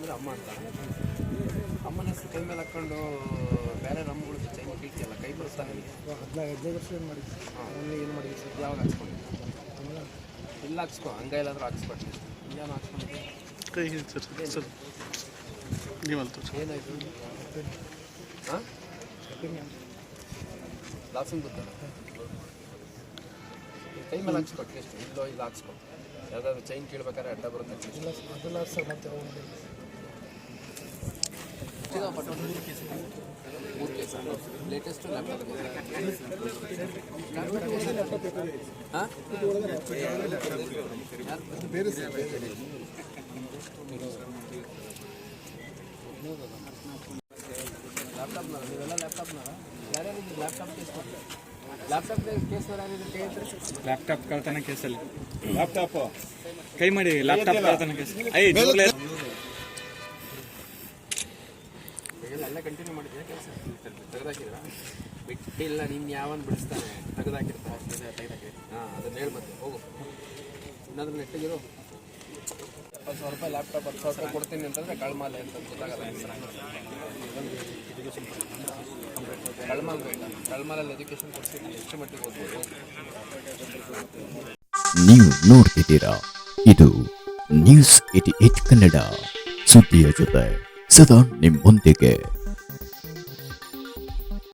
ಅಂದರೆ ಅಮ್ಮ ಅಂತ. ಅಮ್ಮನ ಹೆಸರು ಕೈ ಮೇಲೆ ಹಾಕ್ಕೊಂಡು ಬೇರೆ ರಮ್ಗಳು ಚೈನ್ ಕೀಳ್ತಿಯಲ್ಲ ಕೈ ಬರುತ್ತಾ ನಿಮಗೆ ಹದಿನೈದು ಹದಿನೈದು ವರ್ಷ ಏನು ಮಾಡಿದ್ವಿ ಅವನ್ನ ಏನು ಮಾಡಿದ್ವಿ ಸರ್? ಯಾವಾಗ ಹಾಕ್ಸ್ಕೊಂಡಿದ್ದೆ ಇಲ್ಲ ಹಾಕ್ಸ್ಕೊ ಹಂಗೈಲಾದ್ರೂ ಹಾಕ್ಸ್ಕೊಡ್ತೀನಿ ಇಲ್ಲೇನು ಹಾಕ್ಸ್ಕೊಂಡಿದ್ದೆ ಕೈ ಸರ್ ಸರ್ ನೀವಲ್ಲ ತೋರಿಸಿ. ಏನಾಯಿತು? ಹಾಂ? ಲಾಸಿಂಗ್ ಗೊತ್ತಲ್ಲ? ಕೈ ಮೇಲೆ ಹಾಕ್ಸ್ಕೊಟ್ಟು ಎಷ್ಟು ಇಲ್ಲೋ ಇಲ್ಲ ಹಾಕ್ಸ್ಕೊ. ಯಾವ್ದಾದ್ರು ಚೈನ್ ಕೀಳ್ಬೇಕಾದ್ರೆ ಅಡ್ಡ ಬರುತ್ತೆ. ಇಲ್ಲ ಸರ್ ಅದೆಲ್ಲ ಸರ್ ಮತ್ತೆ ಅವು ಮಾಡಿದ್ವಿ. ಮೂರು ಕೇಸ್ ಲೇಟೆಸ್ಟ್ ಲ್ಯಾಪ್ಟಾಪ್ ಲ್ಯಾಪ್ಟಾಪ್ನ ನೀವೆಲ್ಲ ಲ್ಯಾಪ್ಟಾಪ್ನ ಕೇಸ್. ಲ್ಯಾಪ್ಟಾಪ್ ಕಳ್ತನ ಕೇಸಲ್ಲಿ. ಲ್ಯಾಪ್ಟಾಪ್ ಕೈ ಮಾಡಿ ಲ್ಯಾಪ್ಟಾಪ್ ಕಳ್ತಾನೆ ಕೇಸ್. ಐ ಎಲ್ಲ ಕಂಟಿನ್ಯೂ ಮಾಡಿದ್ಯಾ? ಕೆಲಸ ತೆಗೆದಾಕಿದ್ರ? ಬಿಟ್ಟಿಲ್ಲ ನಿನ್ನ ಯಾವನ್ ಬಿಡಿಸ್ತಾನೆ? ತೆಗೆದಾಕಿರ್ತಾರೆ ತೆಗೆದಾಕಿ ಹಾಂ ಅದನ್ನ ಹೇಳಿ ಮತ್ತೆ ಹೋಗು. ಇನ್ನಾದ್ರೂ ನೆಟ್ಟಿಗಿರು ಎಪ್ಪತ್ತು ಸಾವಿರ ರೂಪಾಯಿ ಲ್ಯಾಪ್ಟಾಪ್ ಹತ್ತು ಸಾವಿರ ರೂಪಾಯಿ ಕೊಡ್ತೀನಿ ಅಂತಂದ್ರೆ ಕಳ್ಮಾಲೆ ಅಂತ ಗೊತ್ತಾಗಲ್ಲ ಕಳ್ಮಾಲ್ ಬೇಡ. ಕಳ್ಮಾಲಲ್ಲಿ ಎಜುಕೇಶನ್ ಕೊಡ್ತೀನಿ ಎಷ್ಟು ಮಟ್ಟಿಗೆ ಓದ್ಬೋದು? ನೀವು ನೋಡ್ತಿದ್ದೀರಾ ಇದು ನ್ಯೂಸ್ ಏಟಿ ಏಟ್ ಕನ್ನಡ ಸುದ್ದಿಯ ಜೊತೆ. ಸದಾ ನಿಮ್ಮೊಂದಿಗೆ